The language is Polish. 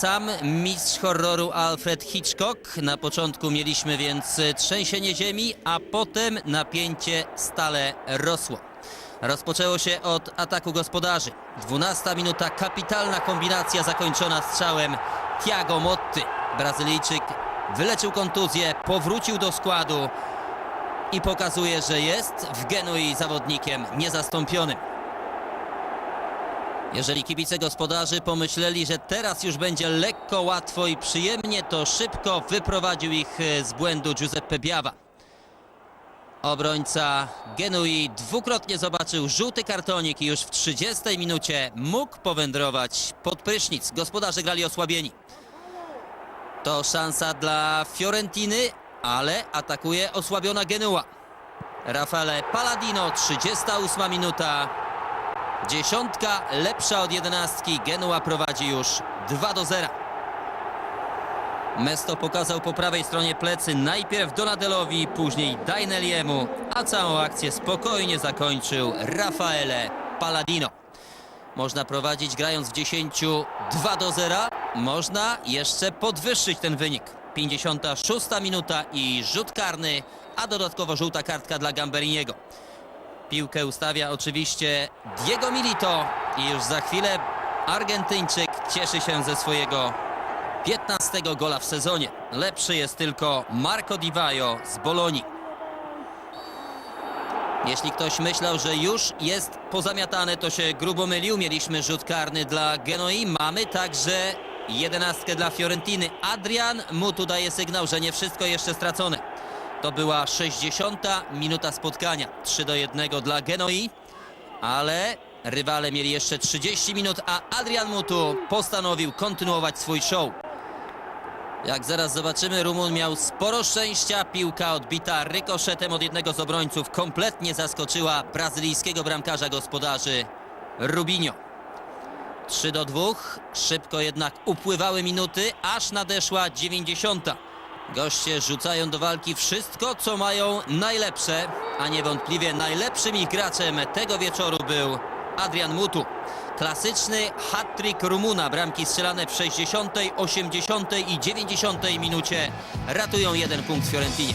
wracam. Mistrz horroru Alfred Hitchcock. Na początku mieliśmy więc trzęsienie ziemi, a potem napięcie stale rosło. Rozpoczęło się od ataku gospodarzy. 12 minuta, kapitalna kombinacja zakończona strzałem Thiago Motti. Brazylijczyk wyleczył kontuzję, powrócił do składu i pokazuje, że jest w Genui zawodnikiem niezastąpionym. Jeżeli kibice gospodarzy pomyśleli, że teraz już będzie lekko, łatwo i przyjemnie, to szybko wyprowadził ich e, z błędu Giuseppe Biava. Obrońca Genui dwukrotnie zobaczył żółty kartonik i już w 30 minucie mógł powędrować pod prysznic. Gospodarze grali osłabieni. To szansa dla Fiorentiny, ale atakuje osłabiona Genua. Rafale Paladino, 38 minuta. Dziesiątka lepsza od jedenastki. Genua prowadzi już 2 do 0. Mesto pokazał po prawej stronie plecy najpierw Donadelowi, później Daineliemu, a całą akcję spokojnie zakończył Rafaele Paladino. Można prowadzić grając w 10 2 do 0. Można jeszcze podwyższyć ten wynik. 56 minuta i rzut karny, a dodatkowo żółta kartka dla Gamberiniego. Piłkę ustawia oczywiście Diego Milito i już za chwilę Argentyńczyk cieszy się ze swojego 15 gola w sezonie. Lepszy jest tylko Marco Di Vaio z Bolonii. Jeśli ktoś myślał, że już jest pozamiatane, to się grubo mylił. Mieliśmy rzut karny dla Genoi. Mamy także jedenastkę dla Fiorentiny. Adrian Mutu daje sygnał, że nie wszystko jeszcze stracone. To była 60 minuta spotkania. 3 do 1 dla Genoi, ale rywale mieli jeszcze 30 minut, a Adrian Mutu postanowił kontynuować swój show. Jak zaraz zobaczymy, Rumun miał sporo szczęścia. Piłka odbita rykoszetem od jednego z obrońców kompletnie zaskoczyła brazylijskiego bramkarza gospodarzy Rubinho. 3 do 2. Szybko jednak upływały minuty, aż nadeszła 90. Goście rzucają do walki wszystko, co mają najlepsze, a niewątpliwie najlepszym ich graczem tego wieczoru był Adrian Mutu. Klasyczny hat-trick Rumuna, bramki strzelane w 60., 80. i 90 minucie ratują jeden punkt Fiorentinie.